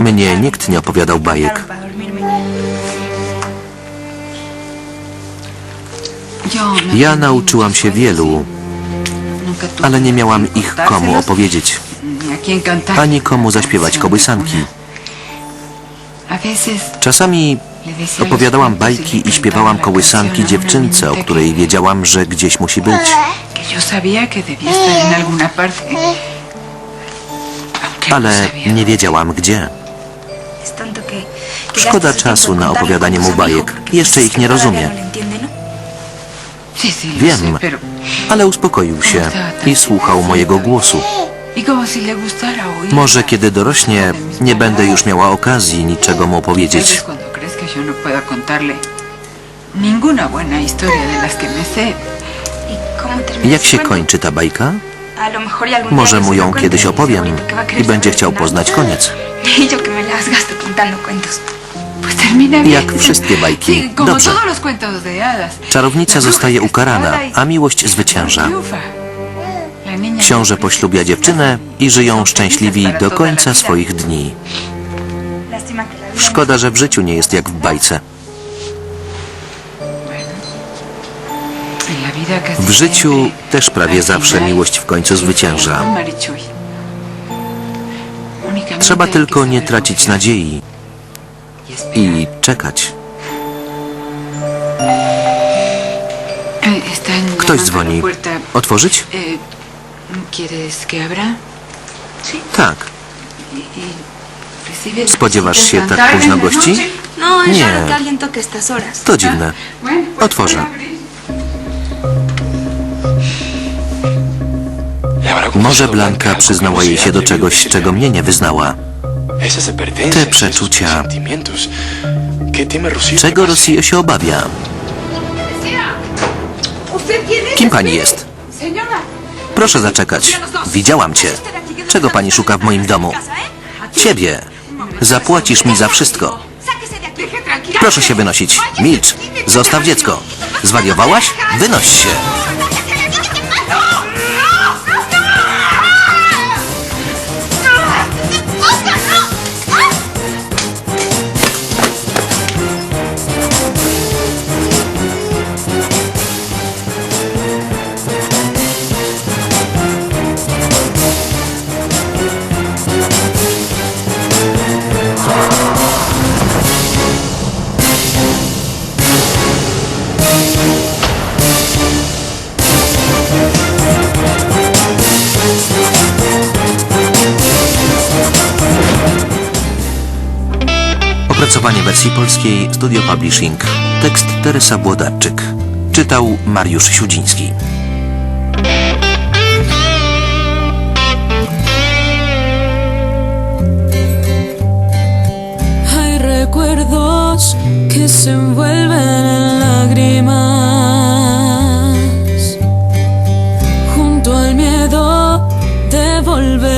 Mnie nikt nie opowiadał bajek. Ja nauczyłam się wielu, ale nie miałam ich komu opowiedzieć, ani komu zaśpiewać kołysanki. Czasami opowiadałam bajki i śpiewałam kołysanki dziewczynce, o której wiedziałam, że gdzieś musi być. Ale nie wiedziałam gdzie. Szkoda czasu na opowiadanie mu bajek. Jeszcze ich nie rozumie. Lo Wiem, ale uspokoił się i słuchał mojego głosu. Może kiedy dorośnie, nie będę już miała okazji niczego mu opowiedzieć. no. Jak się kończy ta bajka? Może mu ją kiedyś opowiem i będzie chciał poznać koniec. Jak wszystkie bajki. Dobrze. Czarownica zostaje ukarana, a miłość zwycięża. Książę poślubia dziewczynę i żyją szczęśliwi do końca swoich dni. Szkoda, że w życiu nie jest jak w bajce. W życiu też prawie zawsze miłość w końcu zwycięża. Trzeba tylko nie tracić nadziei i czekać. Ktoś dzwoni. Otworzyć? Tak. Spodziewasz się tak późno gości? No, Nie. To dziwne. Otworzę. Może Blanka przyznała jej się do czegoś, czego mnie nie wyznała. Te przeczucia. Czego Rosjo się obawia? Kim pani jest? Proszę zaczekać. Widziałam cię. Czego pani szuka w moim domu? Ciebie. Zapłacisz mi za wszystko. Proszę się wynosić. Milcz. Zostaw dziecko. Zwariowałaś? Wynoś się. Opracowanie wersji polskiej Studio Publishing. Tekst Teresa Błodarczyk. Czytał Mariusz Siudziński. Hay recuerdos que se envuelven en lágrimas junto al miedo de volver